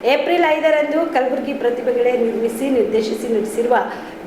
April ಐದರಂದು ಕಲಬುರಗಿ ಪ್ರತಿಭೆಗಳೇ ನಿರ್ಮಿಸಿ ನಿರ್ದೇಶಿಸಿ ನಡೆಸಿರುವ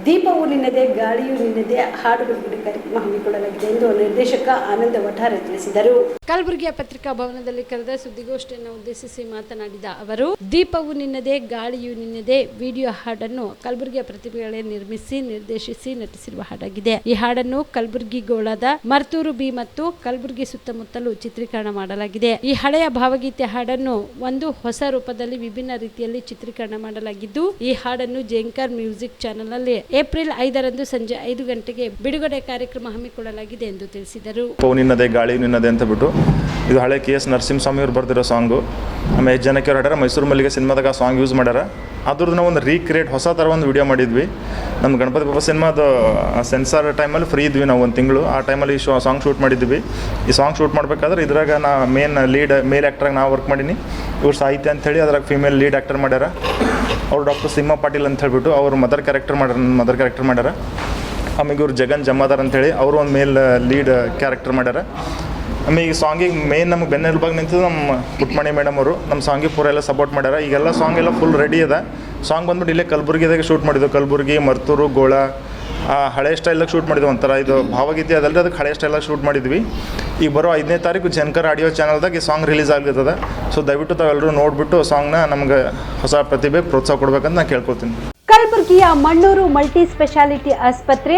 ದೀಪವು ನಿನ್ನದೇ, ಗಾಳಿಯು ನಿನ್ನದೇ, ಹಾಡುಗಳು ಕಾರ್ಯಕ್ರಮ ಹಮ್ಮಿಕೊಳ್ಳಲಾಗಿದೆ ಎಂದು ನಿರ್ದೇಶಕ ಆನಂದ ವಠಾರೆ ತಿಳಿಸಿದರು. ಕಲಬುರಗಿಯ ಪತ್ರಿಕಾ ಭವನದಲ್ಲಿ ಕರೆದ ಸುದ್ದಿಗೋಷ್ಠಿಯನ್ನು ಉದ್ದೇಶಿಸಿ ಮಾತನಾಡಿದ ಅವರು, ದೀಪವು ನಿನ್ನದೇ, ಗಾಳಿಯು ನಿನ್ನದೇ, ವಿಡಿಯೋ ಹಾಡನ್ನು ಕಲಬುರಗಿಯ ಪ್ರತಿಭೆಗಳೇ ನಿರ್ಮಿಸಿ, ನಿರ್ದೇಶಿಸಿ ನಟಿಸಿರುವ ಹಾಡಾಗಿದೆ. ಈ ಹಾಡನ್ನು ಕಲಬುರಗಿ ಗೋಳದ ಮರ್ತೂರು ಬಿ ಮತ್ತು ಕಲಬುರಗಿ ಸುತ್ತಮುತ್ತಲು ಚಿತ್ರೀಕರಣ ಮಾಡಲಾಗಿದೆ. ಈ ಹಳೆಯ ಭಾವಗೀತೆ ಹಾಡನ್ನು ಒಂದು ಹೊಸ ರೂಪದಲ್ಲಿ ವಿಭಿನ್ನ ರೀತಿಯಲ್ಲಿ ಚಿತ್ರೀಕರಣ ಮಾಡಲಾಗಿದ್ದು, ಈ ಹಾಡನ್ನು ಜೇಂಕರ್ ಮ್ಯೂಸಿಕ್ ಚಾನೆಲ್ನಲ್ಲಿ ಏಪ್ರಿಲ್ ಐದರಂದು ಸಂಜೆ ಐದು ಗಂಟೆಗೆ ಬಿಡುಗಡೆ ಕಾರ್ಯಕ್ರಮ ಹಮ್ಮಿಕೊಳ್ಳಲಾಗಿದೆ ಎಂದು ತಿಳಿಸಿದರು. ನಿನ್ನದೇ ಗಾಳಿ, ನಿನ್ನದೇ ಅಂತ ಬಿಟ್ಟು. ಇದು ಹಳೆ ಕೆ ಎಸ್ ನರಸಿಂಹಸ್ವಾಮಿ ಅವ್ರು ಬರ್ದಿರೋ ಸಾಂಗು. ಆಮೇಲೆ ಜನಕ್ಕೆ ಅವ್ರು ಹಾಡ್ಯಾರ ಮೈಸೂರು ಮಲ್ಲಿಗೆ ಸಿನಿಮಾದಾಗ ಸಾಂಗ್ ಯೂಸ್ ಮಾಡ್ಯಾರ. ಅದ್ರದ್ದು ನಾವು ಒಂದು ರೀಕ್ರಿಯೇಟ್ ಹೊಸ ಥರ ಒಂದು ವಿಡಿಯೋ ಮಾಡಿದ್ವಿ. ನಮ್ಮ ಗಣಪತಿ ಬಾಬಾ ಸಿನಿಮಾದ ಸೆನ್ಸಾರ್ ಟೈಮಲ್ಲಿ ಫ್ರೀ ಇದ್ವಿ ನಾವು ಒಂದು ತಿಂಗಳು. ಆ ಟೈಮಲ್ಲಿ ಈ ಸಾಂಗ್ ಶೂಟ್ ಮಾಡಿದ್ವಿ. ಈ ಸಾಂಗ್ ಶೂಟ್ ಮಾಡಬೇಕಾದ್ರೆ ಇದ್ರಾಗ ನಾ ಮೇನ್ ಲೀಡ್ ಮೇಲ್ ಆ್ಯಕ್ಟ್ರಾಗ ನಾವು ವರ್ಕ್ ಮಾಡೀನಿ. ಇವ್ರು ಸಾಹಿತ್ಯ ಅಂಥೇಳಿ ಅದ್ರಾಗ ಫಿಮೇಲ್ ಲೀಡ್ ಆ್ಯಕ್ಟರ್ ಮಾಡ್ಯಾರ. ಅವ್ರು ಡಾಕ್ಟರ್ ಸಿಂಹ ಪಾಟೀಲ್ ಅಂತ ಹೇಳ್ಬಿಟ್ಟು ಅವ್ರು ಮದರ್ ಕ್ಯಾರೆಕ್ಟರ್ ಮಾಡ್ಯಾರ ಮದರ್ ಕ್ಯಾರೆಕ್ಟರ್ ಮಾಡ್ಯಾರ. ಆಮೇಲೆ ಇವ್ರು ಜಗನ್ ಜಮಾದಾರ್ ಅಂತೇಳಿ ಅವರು ಒಂದು ಮೇಲ್ ಲೀಡ್ ಕ್ಯಾರೆಕ್ಟರ್ ಮಾಡ್ಯಾರ. ಆಮೇಲೆ ಈ ಸಾಂಗಿಗೆ ಮೇನ್ ನಮ್ಗೆ ಬೆನ್ನೆಲುಬಾಗಿ ನಿಂತಿದ್ದು ನಮ್ಮ ಪುಟ್ಮಣಿ ಮೇಡಮ್ ಅವರು. ನಮ್ಮ ಸಾಂಗಿಗೆ ಪೂರ ಎಲ್ಲ ಸಪೋರ್ಟ್ ಮಾಡ್ಯಾರ. ಈಗೆಲ್ಲ ಸಾಂಗ್ ಎಲ್ಲ ಫುಲ್ ರೆಡಿ ಅದ. ಸಾಂಗ್ ಬಂದ್ಬಿಟ್ಟು ಇಲ್ಲೇ ಕಲಬುರ್ಗಿದಾಗ ಶೂಟ್ ಮಾಡಿದ್ವಿ ಕಲಬುರ್ಗಿ, ಮರ್ತೂರು, ಗೋಳ ಹಳೆ ಸ್ಟೈಲಾಗ ಶೂಟ್ ಮಾಡಿದ್ವಿ ಒಂಥರ. ಇದು ಭಾವಗೀತೆ ಅದಲ್ಲದೆ ಅದಕ್ಕೆ ಹಳೆ ಸ್ಟೈಲಾಗ ಶೂಟ್ ಮಾಡಿದ್ವಿ. ಈಗ ಬರೋ ಐದನೇ ತಾರೀಕು ಜನಕರ್ ಆಡಿಯೋ ಚಾನಲ್ದಾಗ ಈ ಸಾಂಗ್ ರಿಲೀಸ್ ಆಗ್ಲಿರ್ತದ ಸೊ ದಯವಿಟ್ಟು ತಾವೆಲ್ಲರೂ ನೋಡಿಬಿಟ್ಟು ಸಾಂಗ್ನ ನಮ್ಗೆ ಹೊಸ ಪ್ರತಿಭೆ, ಪ್ರೋತ್ಸಾಹ ಕೊಡ್ಬೇಕಂತ ನಾನು ಕೇಳ್ಕೊತೀನಿ ಕಲಬುರಗಿಯ ಮಣ್ಣೂರು ಮಲ್ಟಿ ಸ್ಪೆಷಾಲಿಟಿ ಆಸ್ಪತ್ರೆ